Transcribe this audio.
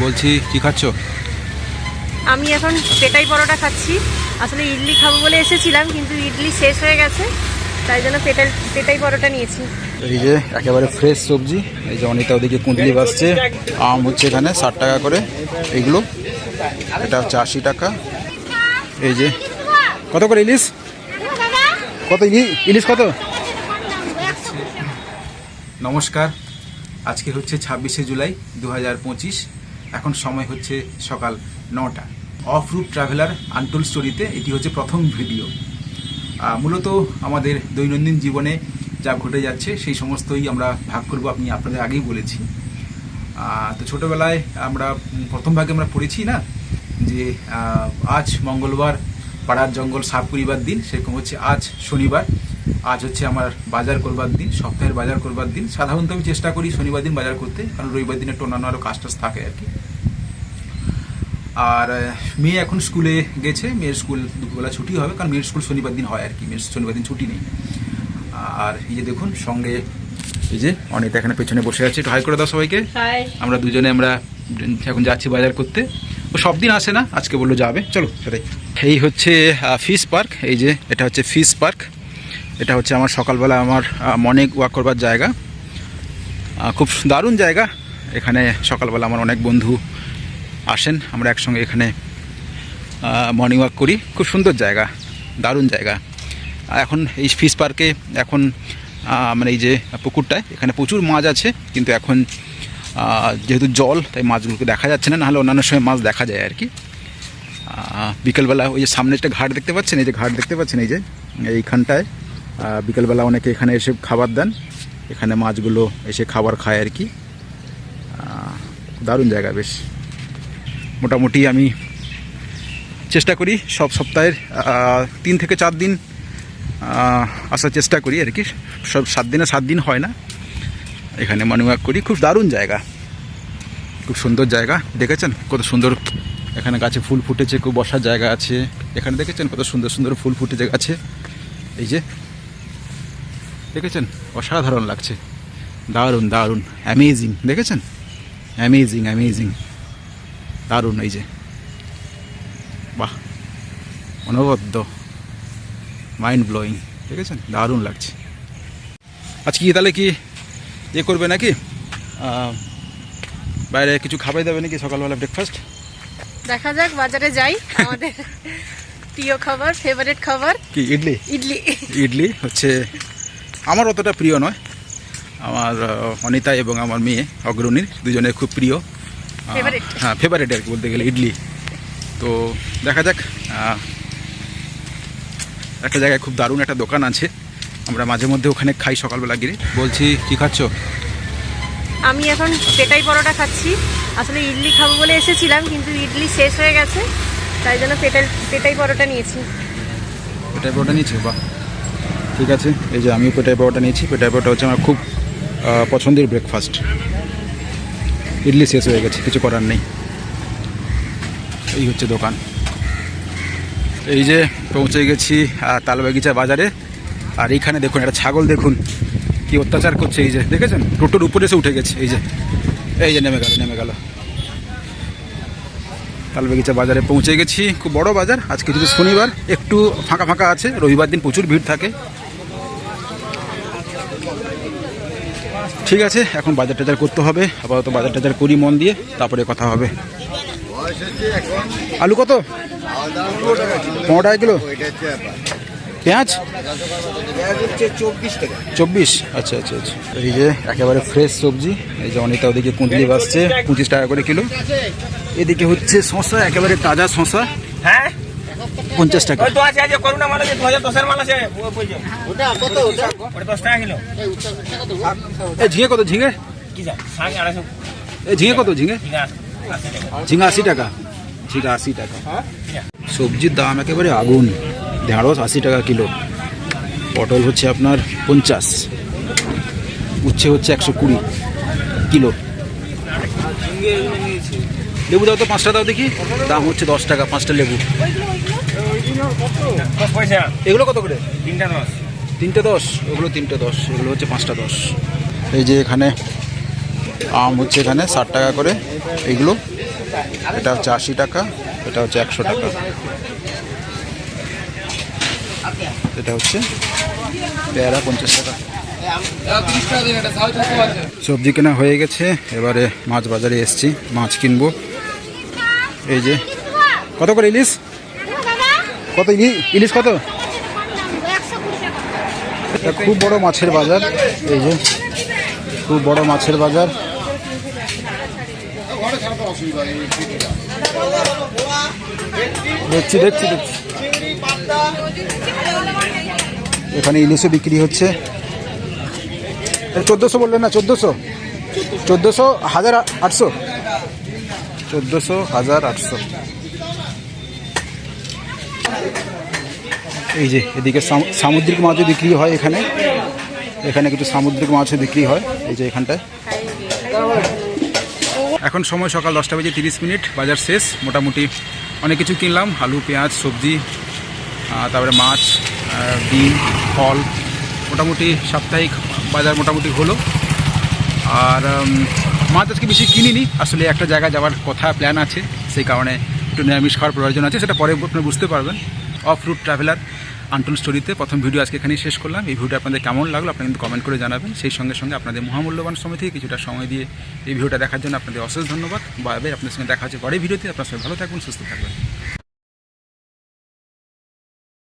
বলছি কি খাচ্ছ? আমি এখন পেটাই পরোটা খাচ্ছি। আসলে ইডলি খাব বলে এসেছিলাম কিন্তু ইডলি শেষ হয়ে গেছে। তাই জন্য পেটাই পেটাই পরোটা নিয়েছি। এই যে একেবারে ফ্রেশ সবজি এই যে অনিতা ওদিকে কুঁদলি বাসছে আম হচ্ছে এখানে ষাট টাকা করে। এইগুলো এটা হচ্ছে আশি টাকা। এই যে কত করে ইলিশ? কত ইলি- ইলিশ কত? নমস্কার আজকে হচ্ছে ছাব্বিশে জুলাই দু হাজার পঁচিশ। এখন সময় হচ্ছে সকাল নটা। অফ রুট ট্রাভেলার আনটোল স্টোরিতে এটি হচ্ছে প্রথম ভিডিও মূলত আমাদের দৈনন্দিন জীবনে যা ঘটে যাচ্ছে সেই সমস্তই আমরা ভাগ করব। আপনি আপনাদের আগেই বলেছি। তো ছোটবেলায় আমরা প্রথম ভাগে আমরা পড়েছি না, যে আজ মঙ্গলবার পাড়ার জঙ্গল সাফ করিবার দিন, সেরকম হচ্ছে আজ শনিবার। আজ হচ্ছে আমার বাজার করবার দিন সপ্তাহের বাজার করবার দিন। সাধারণত আমি চেষ্টা করি শনিবার দিন বাজার করতে কারণ রবিবার দিনে একটু অন্যান্য আরও কাজ টাজ থাকে আর কি। আর মেয়ে এখন স্কুলে গেছে মেয়ের স্কুল দুপুরবেলা ছুটি হবে কারণ মেয়ের স্কুল শনিবার দিন হয় আর কি মেয়ের শনিবার দিন ছুটি নেই। আর এই যে দেখুন সঙ্গে এই যে অনেকটা এখানে পেছনে বসে আছে একটু হাই করে দাও সবাইকে। আমরা দুজনে আমরা এখন যাচ্ছি বাজার করতে। ও সব দিন আসে না আজকে বলল যাবে। চলো সেটাই। এই হচ্ছে ফিশ পার্ক এই যে এটা হচ্ছে ফিশ পার্ক এটা হচ্ছে আমার সকালবেলা আমার মর্নিং ওয়াক করবার জায়গা। খুব দারুণ জায়গা। এখানে সকালবেলা আমার অনেক বন্ধু আসেন। আমরা একসঙ্গে এখানে মর্নিং ওয়াক করি। খুব সুন্দর জায়গা, দারুণ জায়গা। এখন এই ফিশ পার্কে এখন মানে এই যে পুকুরটায়, এখানে প্রচুর মাছ আছে। কিন্তু এখন যেহেতু জল, তাই মাছগুলোকে দেখা যাচ্ছে না। নাহলে অন্যান্য সময় মাছ দেখা যায় আর কি। বিকেলবেলা ওই যে সামনে একটা ঘাট দেখতে পাচ্ছেন? এই যে ঘাট দেখতে পাচ্ছেন? এই যে, এইখানটায়। বিকেলবেলা অনেকে এখানে এসে খাবার দেন। এখানে মাছগুলো এসে খাবার খায় আর কি। দারুণ জায়গা বেশ। মোটামুটি আমি চেষ্টা করি সব সপ্তাহের তিন থেকে চার দিন আসার চেষ্টা করি আর কি। সব সাত দিনে সাত দিন হয় না। এখানে মর্নিং করি। খুব দারুণ জায়গা। খুব সুন্দর জায়গা। দেখেছেন? কত সুন্দর এখানে গাছে ফুল ফুটেছে, খুব বসার জায়গা আছে। এখানে দেখেছেন কত সুন্দর সুন্দর ফুল ফুটেছে গাছে এই যে দেখেছেন? অসাধারণ লাগছে। দারুণ দারুণ অ্যামেজিং দেখেছেন? অ্যামেজিং অ্যামেজিং দারুণ এই যে। বাহ অনবদ্য মাইন্ড ব্লোয়িং দেখেছেন? দারুণ লাগছে। আজকে কি তাহলে কি ইয়ে করবে নাকি? বাইরে কিছু খাবাই দেবে নাকি সকালবেলা ব্রেকফাস্ট দেখা যাক বাজারে যাই। আমাদের প্রিয় খাবার ফেভারিট খাবার। কি ইডলি? ইডলি। ইডলি হচ্ছে আমার অতটা প্রিয় নয়। আমার অনিতা এবং আমার মেয়ে অগ্রণীর দুজনের খুব প্রিয়। হ্যাঁ ফেভারিট আর কি বলতে গেলে ইডলি। তো দেখা যাক একটা জায়গায় খুব দারুণ একটা দোকান আছে। আমরা মাঝে মধ্যে ওখানে খাই সকালবেলা গিয়ে। বলছি কি খাচ্ছ? আমি এখন পেটাই পরোটা খাচ্ছি। আসলে ইডলি খাব বলে এসেছিলাম কিন্তু ইডলি শেষ হয়ে গেছে। তাই জন্য পেটাই পেটাই পরোটা নিয়েছি। পেটাই পরোটা নিয়েছো? বাহ। ঠিক আছে? এই যে আমিও পেটাই পরোটা নিয়েছি। পেটাই পরোটা হচ্ছে আমার খুব পছন্দের ব্রেকফাস্ট ইডলি শেষ হয়ে গেছে, কিছু করার নেই। এই হচ্ছে দোকান। এই যে পৌঁছে গেছি তালবাগিচা বাজারে। আর এইখানে দেখুন, একটা ছাগল দেখুন, কি অত্যাচার করছে এই যে। দেখেছেন? টোটোর উপরে এসে উঠে গেছে, এই যে। এই যে নেমে গেল নেমে গেল। তালবাগিচা বাজারে পৌঁছে গেছি। খুব বড় বাজার, আজকে যদি শনিবার, একটু ফাঁকা ফাঁকা আছে, রবিবার দিন প্রচুর ভিড় থাকে। ঠিক আছে, এখন বাজার টাজার করতে হবে। আপাতত বাজার টাজার করি মন দিয়ে, তারপরে কথা হবে। আলু কত? পনেরো টাকা কিলো। পেঁয়াজ? চব্বিশ। আচ্ছা আচ্ছা আচ্ছা। এই যে একেবারে ফ্রেশ সবজি, এই যে অনিতা ওদিকে কুঁদলি বাসছে পঁচিশ টাকা করে কিলো। এদিকে হচ্ছে শশা একেবারে তাজা শশা হ্যাঁ? পঞ্চাশ টাকা। ঝিঙে কত? ঝিঙে? ঝিঙে কত? ঝিঙে? ঠিক আশি। টাকা। ঝিঙে আশি টাকা। ঝিঙে আশি টাকা। সবজির দাম একেবারে আগুন। ঢেঁড়স আশি টাকা কিলো। পটল হচ্ছে আপনার পঞ্চাশ। উচ্ছে হচ্ছে একশো কুড়ি কিলো। লেবু দাও তো পাঁচটা দাও দেখি। দাম হচ্ছে দশ টাকা পাঁচটা লেবু। এগুলো কত করে? তিনটা দশ। তিনটে দশ? ওগুলো তিনটে দশ এগুলো হচ্ছে পাঁচটা দশ। এই যে এখানে আম হচ্ছে এখানে ষাট টাকা করে এইগুলো এটা হচ্ছে আশি টাকা এটা হচ্ছে একশো টাকা। এটা হচ্ছে পেয়ারা পঞ্চাশ টাকা। সবজি কেনা হয়ে গেছে এবারে মাছ বাজারে এসছি মাছ কিনবো। এই যে কত করে ইলিশ? কত ইলি- ইলিশ কত? খুব বড় মাছের বাজার। এই যে, খুব বড় মাছের বাজার। দেখছি দেখছি দেখছি। এখানে ইলিশও বিক্রি হচ্ছে। চোদ্দোশো বললেন না, চোদ্দোশো? চোদ্দোশো হাজার আটশো। চোদ্দোশো হাজার আটশো। এই যে, এদিকে সামু- সামুদ্রিক মাছও বিক্রি হয় এখানে। এখানে কিছু সামুদ্রিক মাছও বিক্রি হয়, এই যে এখানটায়। এখন সময় সকাল দশটা বেজে তিরিশ মিনিট, বাজার শেষ, মোটামুটি অনেক কিছু কিনলাম, আলু, পেঁয়াজ, সবজি তারপরে মাছ ডিম, ফল, মোটামুটি সাপ্তাহিক বাজার মোটামুটি হলো। আর মাছ আজকে বেশি কিনিনি, আসলে একটা জায়গায় যাওয়ার কথা, প্ল্যান আছে, সেই কারণে একটু নিরামিষ খাওয়ার প্রয়োজন আছে, সেটা পরে আপনারা বুঝতে পারবেন। অফ রুট ট্রাভেলার আন্টুল স্টোরিতে প্রথম ভিডিও আজকে এখানেই শেষ করলাম। এই ভিডিওটা আপনাদের কেমন লাগল আপনারা কিন্তু কমেন্ট করে জানাবেন। সেই সঙ্গে সঙ্গে আপনাদের মহামূল্যবান সময় থেকে কিছুটা সময় দিয়ে এই ভিডিওটা দেখার জন্য আপনাদের অশেষ ধন্যবাদ। বা আপনাদের সঙ্গে দেখা হচ্ছে পরে ভিডিওতে আপনার সঙ্গে ভালো থাকবেন, সুস্থ থাকবেন।